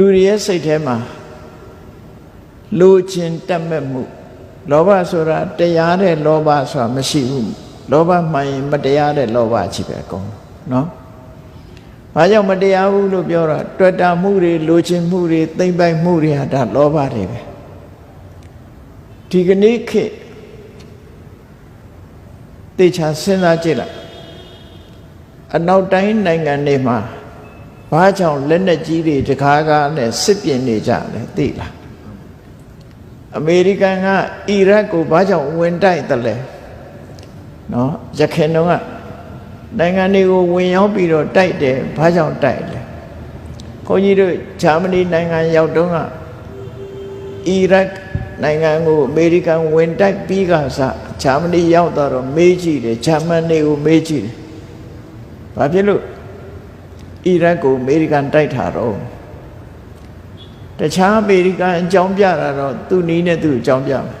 လူတွေရဲ့စိတ်ထဲမှာလိုချင်တတ်မဲ့မှုလောဘဆိုတာတရားတဲ့လောဘဆိုတာမရှိဘူးလောဘမှန်ရင်မတရားတဲ့လောဘကြီးပဲအကုန်နော်ဘာကြောင့်မတရားဘူးလို့ပြောတာတွေ့တာမှုတွေလိုချင်မှုတွေသိမ့်ပိုက်မှုတွေဟာဒါလောဘတွေပဲဒီကနေ့ခေတ်တေချာစဉ်းစားကြည့်လိုက်အနောက်တိုင်းနိုင်ငံတွေမှာ ဘာကြောင့်လက်နက်ကြီးတွေတကားကားနဲ့စစ်ပြင်နေကြလဲသိလားအမေရိကန်ကအီရတ်ကိုဘာကြောင့်ဝင်တိုက်တယ်လဲနော်ရခိုင်တော့ကနိုင်ငံတွေကိုဝင်ရောက်ပြီးတော့တိုက်တယ်ဘာကြောင့်တိုက်လဲခွန်ကြီးတို့ဂျာမနီနိုင်ငံရောက်တော့ကအီရတ်နိုင်ငံကိုအမေရိကန်ဝင်တိုက်ပြီးကစားဂျာမနီရောက်တော့မေးကြည့်တယ်ဂျာမန်တွေကိုမေးကြည့်တယ်ဘာဖြစ်လို့ အီရတ်ကိုအမေရိကန်တိုက်ထားတော့တခြားအမေရိကန်အကြောင်းပြတာတော့သူ့နီးနဲ့သူ့အကြောင်းပြမယ်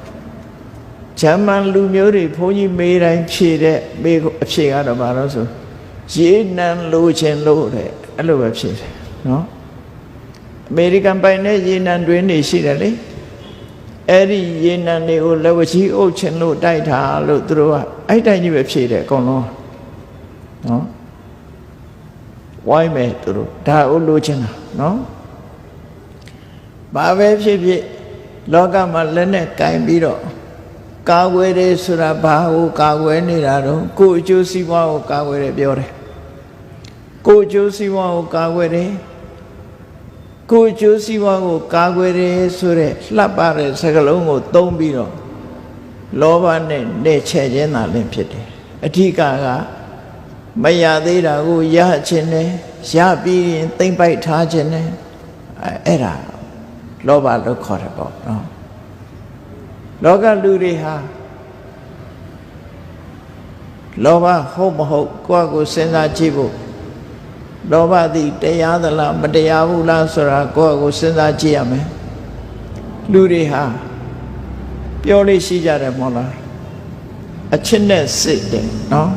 ဂျာမန်လူမျိုးတွေဘုန်းကြီးမေးတိုင်းဖြေတဲ့မေးအဖြေကတော့ဘာလို့ဆိုရေနံလိုချင်လို့တဲ့အဲ့လိုပဲဖြေတယ်နော်အမေရိကန်ပိုင်တဲ့ရေနံတွင်းတွေရှိတယ်လေအဲ့ဒီရေနံတွေကိုလက်ဝချီအုပ်ချင်လို့တိုက်တာလို့သူတို့ကအဲ့တိုင်းကြီးပဲဖြေတယ်အကုန်လုံးနော် ဝိုင်းမယ်သူတို့ဒါအုပ်လို့ချင်တာနော်ဘာပဲဖြစ်ဖြစ်လောကမှာလက်နဲ့ကင်ပြီးတော့ကာကွယ်တယ်ဆိုတာဘာကိုကာကွယ်နေတာတော့ကိုယ်အကျိုးစီးပွားကိုကာကွယ်တယ်ပြောတယ်ကိုယ်အကျိုးစီးပွားကိုကာကွယ်တယ်ကိုယ်အကျိုးစီးပွားကိုကာကွယ်တယ်ဆိုတဲ့လှပ်ပါတဲ့စကားလုံးကိုသုံးပြီးတော့လောဘနဲ့နှဲ့ချဲ့ခြင်းသာလင်းဖြစ်တယ်အဓိကက မရသေးတာကိုရခြင်းနဲ့ရပြီးရင်သိမ့်ပိုက်ထားခြင်းနဲ့အဲ့ဒါလောဘလို့ခေါ်တယ်ပေါ့နော်လောကလူတွေဟာလောဘဟုတ်မဟုတ်ကိုယ့်ကိုစဉ်းစားကြည့်ဖို့လောဘသည်တရားသလားမတရားဘူးလားဆိုတာကိုယ့်ကိုစဉ်းစားကြည့်ရမယ်လူတွေဟာပြောလို့ရှိကြတယ်မဟုတ်လားအချစ်နဲ့စစ်တယ်နော်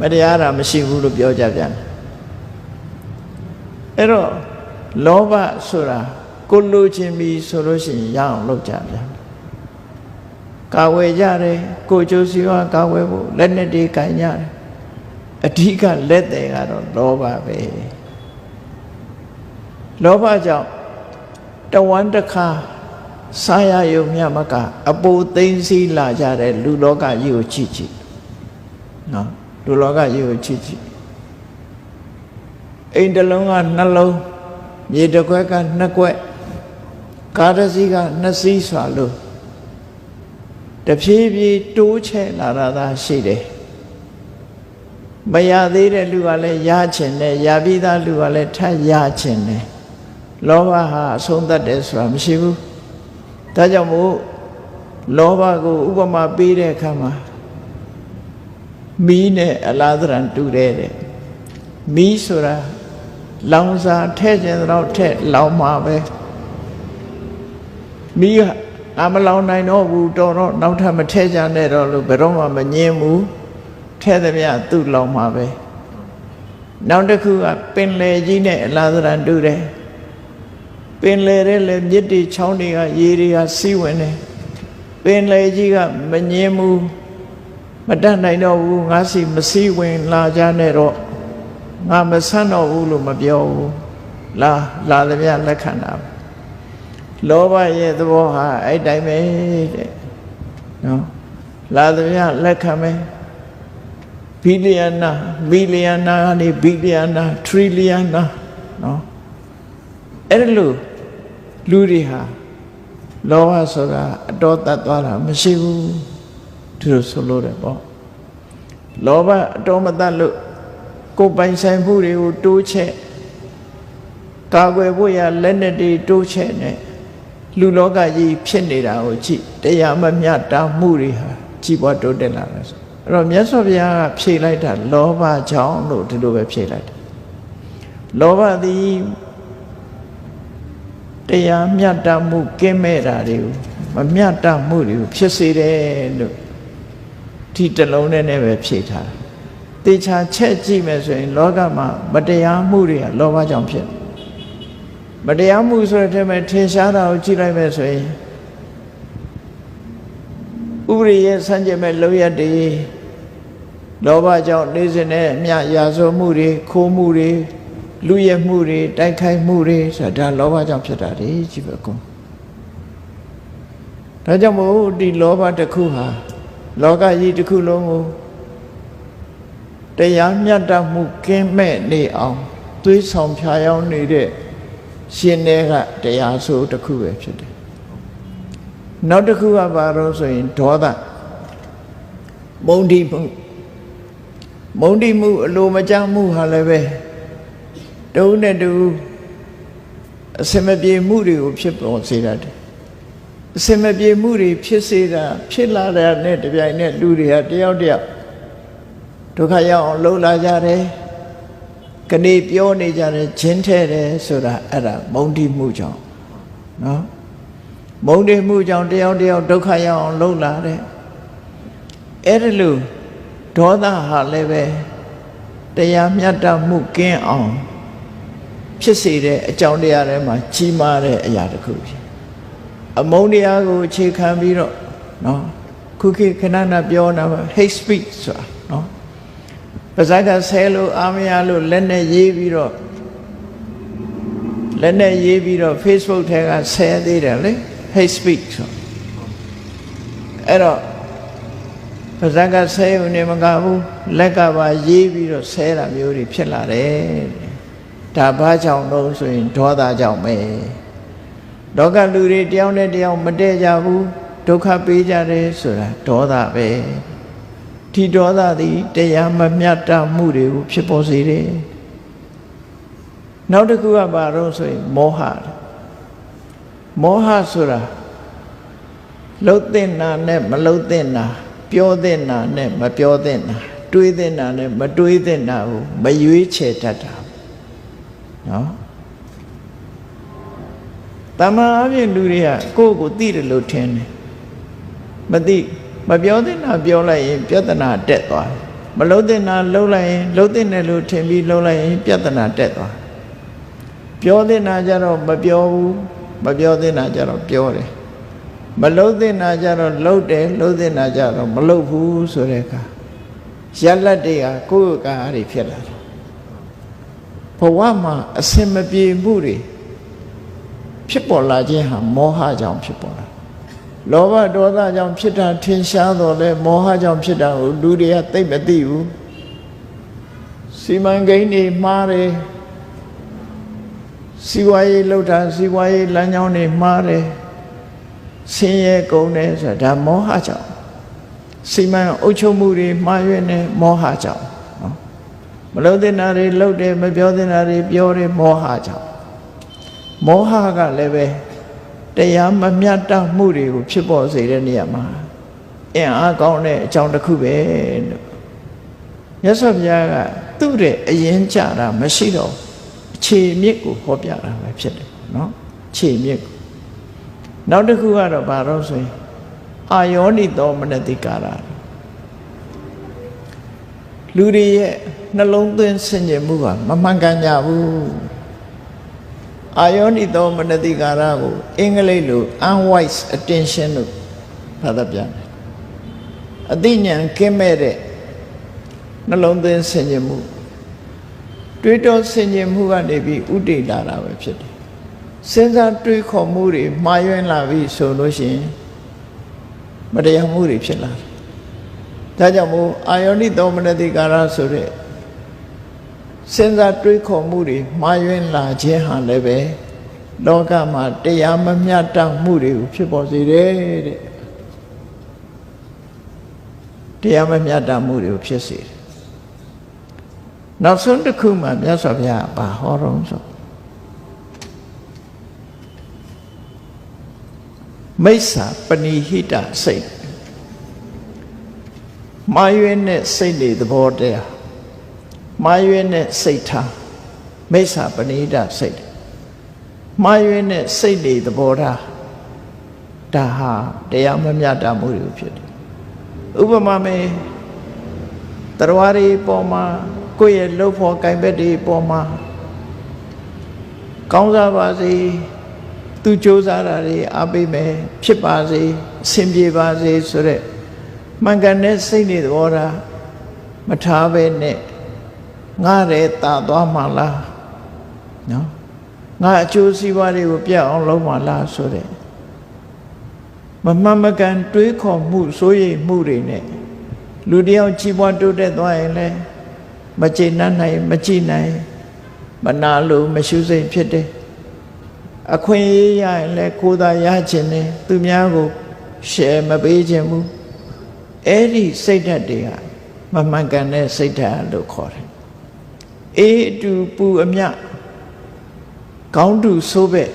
မတရားတာမရှိဘူးလို့ပြောကြပြန်တယ်အဲ့တော့လောဘဆိုတာကိုလိုချင်ပြီဆိုလို့ရှိရင်ရအောင်လုပ်ကြပြန်ကာဝယ်ကြတယ်ကိုကျိုးစီဝါကာဝယ်ဖို့လက်နဲ့တွေကန်ကြတယ်အဓိကလက်တယ်ကတော့လောဘပဲလောဘကြောင့်တဝမ်းတစ်ခါစားရယုံမြမကအပူသိမ့်စီလာကြတဲ့လူလောကကြီးကိုကြည့်ကြည့်နော် လူလောကကြီးကိုကြည့်ကြည့်အိမ်တစ်လုံးကနှလုံးမြေတစ်ခွက်ကနှစ်ခွက်ကားတစ်စီးကနှစ်စီးစွာလို့တဖြည်းဖြည်းတိုးချဲ့လာတာသာရှိတယ်မရသေးတဲ့လူကလည်းရချင်တယ်ရပြီးသားလူကလည်းထပ်ရချင်တယ်လောဘဟာအဆုံးသတ်တယ်ဆိုတာမရှိဘူးဒါကြောင့်မို့လောဘကိုဥပမာပေးတဲ့အခါမှာ မီးနဲ့အလားသဏ္ဍာန်တူတယ်တဲ့မီးဆိုတာလောင်စာထဲ့ခြင်းတော့ထဲ့လောင်မှာပဲမီးကအမလောင်နိုင်တော့ဘူးတော်တော့နောက်ထပ်မထဲ့ကြနဲ့တော့လို့ဘယ်တော့မှမငြင်းဘူးထဲ့သမျှသူ့လောင်မှာပဲနောက်တစ်ခုကပင်လေကြီးနဲ့အလားသဏ္ဍာန်တူတယ်ပင်လေတဲ့လေမြစ်တွေချောင်းတွေကရေတွေကစီးဝင်တယ်ပင်လေကြီးကမငြင်းဘူး မတတ်နိုင်တော့ဘူးငါစီမစည်းဝင်လာကြနဲ့တော့ငါမဆန်းတော့ဘူးလို့မပြောဘူးလာလာသမျှလက်ခံတာလောဘရဲ့သဘောဟာအဲ့တိုင်းပဲတဲ့နော်လာသမျှလက်ခံမယ်ဘီလီယံနာမီလီယံနာကနေဘီလီယံနာထရီလီယံနာနော်အဲ့လိုလူတွေဟာလောဘဆိုတာအတော်တတ်သွားတာမရှိဘူး သူတို့ဆိုလို့တယ်ပေါ့လောဘအတော်မတတ်လို့ကိုယ်ပိုင်ဆိုင်မှုတွေကိုတိုးချဲ့ကာကွယ်ဖို့ရလက်နဲ့တွေတိုးချဲ့နေလူလောကကြီးဖြစ်နေတာကိုကြည့်တရားမမျှတာမှုတွေဟာကြီးပွားတိုးတက်လာတယ်ဆိုအဲ့တော့မြတ်စွာဘုရားကဖြေလိုက်တာလောဘကြောင့်လို့ဒီလိုပဲဖြေလိုက်တယ်လောဘသည်တရားမျှတမှုကင်းမဲ့တာတွေကိုမမျှတမှုတွေကိုဖြစ်စေတယ်လို့ ဒီတလုံးနဲ့နဲ့ပဲဖြေထားတာတေချာချက်ကြည့်မယ်ဆိုရင် လောကမှာမတရားမှုတွေကလောဘကြောင့်ဖြစ်တယ်မတရားမှုဆိုတဲ့ထဲမှာထင်ရှားတာကိုကြည့်လိုက်မယ်ဆိုရင်ဥပရိရဲ့စံကြယ်မဲ့လောက်ရတည်လောဘကြောင့်နေစဉ်နဲ့အမြရာဇဝမှုတွေခိုးမှုတွေလူရဲမှုတွေတိုက်ခိုက်မှုတွေဆိုတာဒါလောဘကြောင့်ဖြစ်တာတွေကြည့်ပဲကွန်ဒါကြောင့်မို့ဒီလောဘတစ်ခုဟာ လောကကြီးတစ်ခုလုံးကိုတရားမြတ်တမှုကင်းမဲ့နေအောင်သွေးဆောင်ဖြာယောင်းနေတဲ့ရှင်တွေကတရားဆိုတစ်ခုပဲဖြစ်တယ်နောက်တစ်ခုကဘာလို့ဆိုရင်ဒေါသမုန်းတိမှုမုန်းတိမှုအလိုမကျမှုဟာလည်းပဲတုံးနဲ့တူအစမပြေမှုတွေကိုဖြစ်ပေါ်စေတတ်တယ် အစမပြေမှုတွေဖြစ်စေတာဖြစ်လာတဲ့နဲ့တပြိုင်နက်လူတွေဟာတယောက်တယောက်ဒုက္ခရောက်အောင်လှုပ်လာကြတယ်ကနေပြောနေကြတယ်ဂျင်းထဲတယ်ဆိုတာအဲ့ဒါမုန်းတိမှုကြောင့်နော်မုန်းတိမှုကြောင့်တယောက်တယောက်ဒုက္ခရောက်အောင်လှုပ်လာတယ်အဲ့ဒါလို့ဒေါသဟာလည်းပဲတရားမြတ်တမှုကင်းအောင်ဖြစ်စေတဲ့အကြောင်းတရားတွေမှာကြီးမားတဲ့အရာတစ်ခုဖြစ် အမုန်းတရားကိုအခြေခံပြီးတော့နော်ခုခေတ်ခဏနာပြောတာ hate speech ဆိုတာနော်ပါဇက်ကဆဲလို့အာမရလို့လက်နဲ့ရေးပြီးတော့လက်နဲ့ရေးပြီးတော့ Facebook ထဲကဆဲသေးတယ်လေ hate speech ဆိုအဲ့တော့ပါဇက်ကဆဲုံနေမကဘူးလက်ကပါရေးပြီးတော့ဆဲတာမျိုးတွေဖြစ်လာတယ်ဒါဘာကြောင့်လို့ဆိုရင်ဒေါသကြောင့်ပဲ လောကလူတွေတယောက်နဲ့တယောက်မတည့်ကြဘူးဒုက္ခပေးကြတယ်ဆိုတာဒေါသပဲဒီဒေါသသည်တရားမမြတ်တမှုတွေကိုဖြစ်ပေါ်စေတယ်နောက်တစ်ခုကဘာလို့ဆိုရင်မောဟမောဟဆိုတာလှုပ်တဲ့နာနဲ့မလှုပ်တဲ့နာပြောတဲ့နာနဲ့မပြောတဲ့နာတွေးတဲ့နာနဲ့မတွေးတဲ့နာကိုမရွေးချယ်တတ်တာနော် တမန်အပြင်လူတွေကကိုယ့်ကိုသိတယ်လို့ထင်တယ်မသိမပြောတဲ့နာပြောလိုက်ရင် ပြဿနာတက်သွားတယ်မလုံးတဲ့နာလုံးလိုက်ရင်လုံးတဲ့နယ်လို့ထင်ပြီးလုံးလိုက်ရင်ပြဿနာတက်သွားပြောတဲ့နာကြတော့မပြောဘူးမပြောတဲ့နာကြတော့ပြောတယ်မလုံးတဲ့နာကြတော့လှုပ်တယ်လှုပ်တဲ့နာကြတော့မလှုပ်ဘူးဆိုတဲ့အခါရက်လက်တွေကကိုယ့်ကားတွေဖြစ်လာတယ်ဘဝမှာအစင်မပြေမှုတွေ ဖြစ်ပေါ်လာခြင်းဟာမောဟကြောင့်ဖြစ်ပေါ်လာလောဘဒေါသကြောင့်ဖြစ်တာထင်ရှားတော့လဲမောဟကြောင့်ဖြစ်တာကိုလူတွေကသိမသိဘူးစီမံကိန်းတွေမှားတယ်စီဝါရေးလှုပ်တာစီဝါရေးလမ်းကြောင်းတွေမှားတယ်ဆင်းရဲကုန်တယ်ဆိုတာဒါမောဟကြောင့်စီမံအုပ်ချုပ်မှုတွေမှားရွံ့နေမောဟကြောင့်နော်မလုံးတဲ့နာတွေလှုပ်တယ်မပြောတဲ့နာတွေပြောတယ်မောဟကြောင့် မောဟကလည်းပဲတရားမမြတ်တမှုတွေကိုဖြစ်ပေါ်စေတဲ့နေရာမှာအင်အားကောင်းတဲ့အကြောင်းတစ်ခုပဲလို့မြတ်စွာဘုရားကသူ့တဲ့အရင်ကြတာမရှိတော့အခြေမြစ်ကိုဟောပြတာပဲဖြစ်တယ်နော်ခြေမြစ်ကိုနောက်တစ်ခုကတော့ဘာလို့ဆိုရင်အာယောနိသောမနတိကာရလူတွေရဲ့နှလုံးသွင်းဆင်ခြင်မှုကမမှန်ကန်ကြဘူး အာယောနိသောမနတိကာရကိုအင်္ဂလိပ်လို unwise attention လို့ဘာသာပြန်တယ်အသိဉာဏ်ကင်းမဲ့တဲ့နှလုံးသွင်းဆင်ခြင်မှုတွေးတောဆင်ခြင်မှုကနေပြီးဥတည်လာတာပဲဖြစ်တယ်စဉ်းစားတွေးခေါ်မှုတွေမှားယွင်းလာပြီဆိုလို့ရှိရင်မတရားမှုတွေဖြစ်လာတယ်ဒါကြောင့်မို့အာယောနိသောမနတိကာရဆိုတဲ့ စဉ်းစားတွေးခေါ်မှုတွေမှားယွင်းလာခြင်းဟာလည်းပဲလောကမှာတရားမမျှတမှုတွေကိုဖြစ်ပေါ်စေတယ်တဲ့တရားမမျှတမှုတွေကိုဖြစ်စေတယ်နောက်ဆုံးတစ်ခုမှမြတ်စွာဘုရားဘာဟောတော့ဆိုမိစ္ဆာပဏိဟိတစိတ်မာရွေးနဲ့စိတ်တွေသဘောတရား မာရွေးနဲ့စိတ်ထားမိစ္ဆာပဏိဟိတစိတ်မာရွေးနဲ့စိတ်တွေသဘောထားဒါဟာတရားမမြတ်တာမှုတွေဖြစ်တယ်ဥပမာမေတရားတွေပေါ်မှာကိုယ့်ရဲ့လှုပ်ဖို့ကင်ဘက်တွေပေါ်မှာကောင်းစားပါစေသူစ조사တာတွေအားပေးမယ်ဖြစ်ပါစေအဆင်ပြေပါစေဆိုတဲ့မှန်ကန်တဲ့စိတ်နဲ့သဘောထားမထားပဲနဲ့ ငါရဲတာသွားမှလားနော်ငါအကျိုးစီးပွားတွေကိုပြတ်အောင်လုပ်မှလားဆိုတဲ့မမှန်မကန်တွေးခေါ်မှုစိုးရိမ်မှုတွေနဲ့လူတယောက်ကြီးပွားတိုးတက်သွားရင်လည်းမကျေနပ်နိုင်မကြည့်နိုင်မနာလို့မရှုစိတ်ဖြစ်တယ်အခွင့်အရေးရရင်လည်းကိုယ်သာရခြင်းနဲ့သူများကိုရှယ်မပေးခြင်းဘူးအဲ့ဒီစိတ်ဓာတ်တွေကမမှန်ကန်တဲ့စိတ်ဓာတ်လို့ခေါ်တယ် အေးအတူပူအမြကောင်းတူဆိုးပဲ့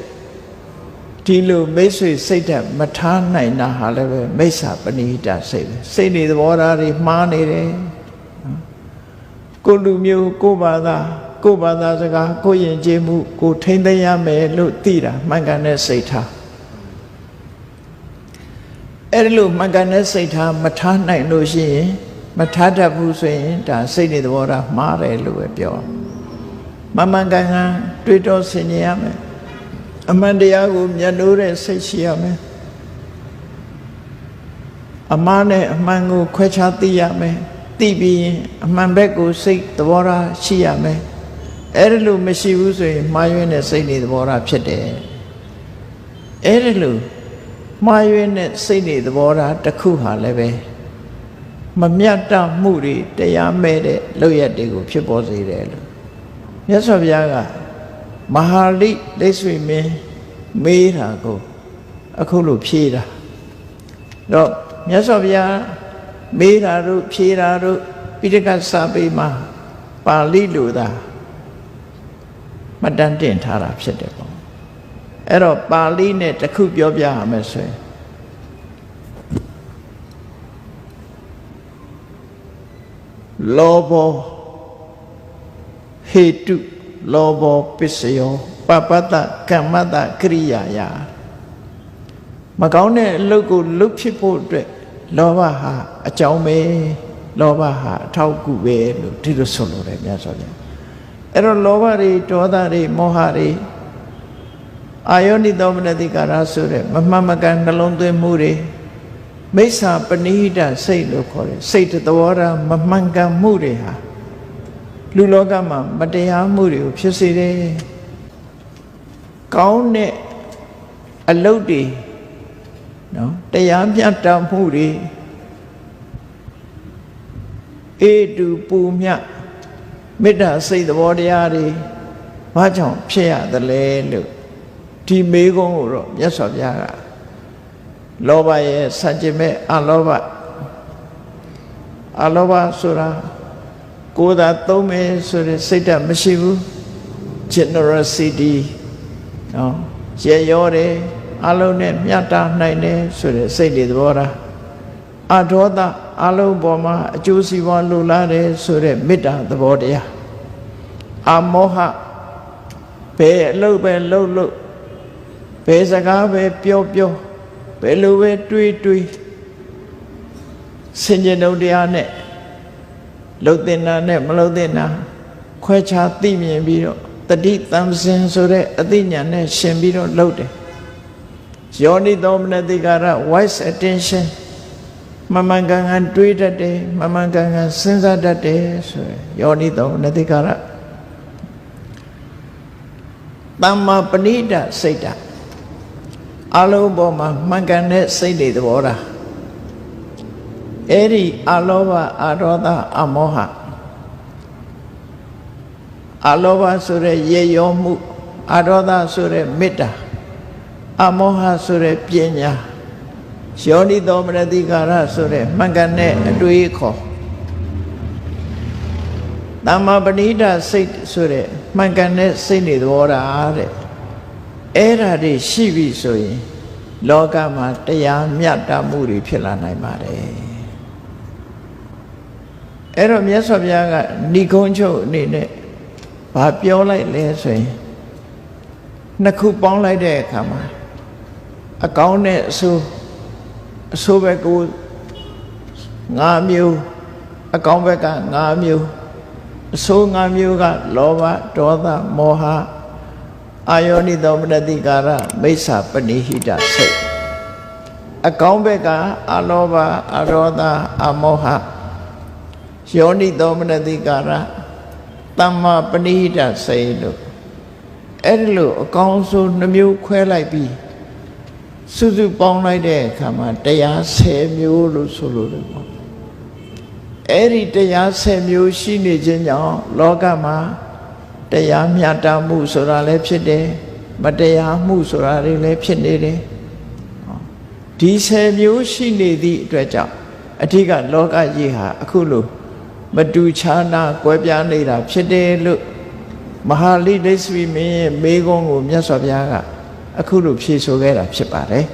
ဒီလိုမိတ်ဆွေစိတ်ဓာတ်မထားနိုင်တာဟာလည်းပဲမိစ္ဆာပဏိတာစိတ်ပဲစိတ်နေသဘောထားတွေမှားနေတယ်ကိုလူမျိုးကိုဘာသာကိုဘာသာစကားကိုယဉ်ကျေးမှုကိုထိမ့်သိမ်းရမယ်လို့သိတာမှန်ကန်တဲ့စိတ်ထားအဲ့ဒီလိုမှန်ကန်တဲ့စိတ်ထားမထားနိုင်လို့ရှိရင် မထားတတ်ဘူးဆိုရင်ဒါစိတ်နေသဘောထားမှားတယ်လို့ပဲပြောမမှန်ကန်ကန်တွေးတောဆင်ခြင်ရမယ်အမှန်တရားကိုမျက်နှိုးတဲ့စိတ်ရှိရမယ်အမှားနဲ့အမှန်ကိုခွဲခြားသိရမယ်သိပြီးရင်အမှန်ဘက်ကိုစိတ်သဘောထားရှိရမယ်အဲ့ဒါလို့မရှိဘူးဆိုရင်မှားယွင်းတဲ့စိတ်နေသဘောထားဖြစ်တယ်အဲ့ဒါလို့မှားယွင်းတဲ့စိတ်နေသဘောထားတစ်ခုဟာလည်းပဲ မမြတ်တမှုတွေတရားမဲ့တဲ့လောက်ရက်တွေကိုဖြစ်ပေါ်စေတယ်လို့မြတ်စွာဘုရားကမဟာလိလက်ဆွေမင်းမေးတာကိုအခုလိုဖြေတာတော့မြတ်စွာဘုရားမေးတာတို့ဖြေတာတို့ပိဋကစာပေမှာပါဠိလိုသာမတန်တင်ထားတာဖြစ်တယ်ပေါ့အဲ့တော့ပါဠိနဲ့တစ်ခုပြောပြရမယ်ဆိုရင် လောဘောဟေတုလောဘောပစ္စယောပပတ္တကမ္မတကရိယာယမကောင်းတဲ့အလုပ်ကိုလုပ်ဖြစ်ဖို့အတွက်လောဘဟာအကြောင်းပဲလောဘဟာအထောက်အကူပဲလို့ဒီလိုဆိုလိုတယ်မြတ်စွာဘုရားအဲ့တော့လောဘတွေဒေါသတွေမောဟတွေအာယောနိသောမနတိကာရဆိုတဲ့မမှန်မကန်နှလုံးသွင်းမှုတွေ မိစ္ဆာပဏိဟိတစိတ်လို့ခေါ်တယ်စိတ်သဘောထားမမှန်ကန်မှုတွေဟာလူလောကမှာမတရားမှုတွေကိုဖြစ်စေတယ်ကောင်းတဲ့အလုတ်တွေနော်တရားမြတ်တမှုတွေအေတူပူမြတ်မေတ္တာစိတ်သဘောတရားတွေဘာကြောင့်ဖြစ်ရသလဲလို့ဒီမေးခွန်းကိုတော့မြတ်စွာဘုရားက လောဘရဲ့စัจ jin မဲ့အလောဘအလောဘဆိုတာကိုယ်သာသုံးမယ်ဆိုတဲ့စိတ်ဓာတ်မရှိဘူး generosity နော်ရေရောတယ်အလုံးနဲ့မြတ်တာနိုင်တယ်ဆိုတဲ့စိတ်တွေသဘောထားအဒေါသအလုံးပေါ်မှာအကျိုးစီးပွားလိုလားတယ်ဆိုတဲ့မေတ္တာသဘောတရားအမောဟဘယ်အလုပ်ပဲလုပ်လို့ဘယ်စကားပဲပြောပြော ဘယ်လိုပဲတွေးတွေးစင်ကြယ်တုံတရားနဲ့လှုပ်တင်တာနဲ့မလှုပ်တင်တာခွဲခြားသိမြင်ပြီးတော့တတိတံစင်ဆိုတဲ့အသိဉာဏ်နဲ့ရှင်ပြီးတော့လှုပ်တယ်ယောနိသောမနတိကာရ wise attention မမှန်ကန်ကန်တွေးတတ်တယ်မမှန်ကန်ကန်စဉ်းစားတတ်တယ်ဆိုရယ်ယောနိသောမနတိကာရသမ္မာပဏိတစိတ်ဓာတ် အလုံးပေါ်မှာမှန်ကန်တဲ့စိတ်တွေသဘောထားအဲ့ဒီအလောဘအဒေါသအမောဟအလောဘဆိုတဲ့ရေရောမှုအဒေါသဆိုတဲ့မေတ္တာအမောဟဆိုတဲ့ပညာယောနိသောမနတိကာရဆိုတဲ့မှန်ကန်တဲ့အတွေးခေါ်တမ္မာပဏိဒစိတ်ဆိုတဲ့မှန်ကန်တဲ့စိတ်နေသဘောထားတဲ့ အဲ့ဓာတွေရှိပြီဆိုရင် လောကမှာတရားမြတ်တာမှုတွေဖြစ်လာနိုင်ပါတယ်အဲ့တော့မြတ်စွာဘုရားကဏိကုံးချုပ်အနေနဲ့ဘာပြောလိုက်လဲဆိုရင်နှစ်ခုပေါင်းလိုက်တဲ့အခါမှာအကောင်းနဲ့အဆိုးအဆိုးဘက်ကို၅မျိုးအကောင်းဘက်က၅မျိုးအဆိုး၅မျိုးကလောဘဒေါသမောဟ အာယောနိသောမနတိကာရမိစ္ဆာပဏိဟိတစိတ်အကောင်းဘက်ကအလောဘအရောဓအမောဟယောနိသောမနတိကာရသမ္မာပဏိဟိတစိတ်လို့အဲ့ဒီလိုအကောင်းဆုံးနှမျိုးခွဲလိုက်ပြီးစုစုပေါင်းလိုက်တဲ့အခါမှာတရား10မျိုးလို့ဆိုလို့တယ်ပေါ့အဲ့ဒီတရား10မျိုးရှိနေခြင်းကြောင့်လောကမှာ တရားမျှတမှုဆိုတာလည်းဖြစ်တယ်မတရားမှုဆိုတာတွေလည်းဖြစ်နေတယ်ဒီ10မျိုးရှိနေသည့်အတွက်ကြောင့်အဓိကလောကကြီးဟာအခုလိုမတူခြားနာကွဲပြားနေတာဖြစ်တယ်လို့မဟာလိဒိသဝီမင်းရဲ့မေးခွန်းကိုမြတ်စွာဘုရားကအခုလိုဖြေဆိုခဲ့တာဖြစ်ပါတယ်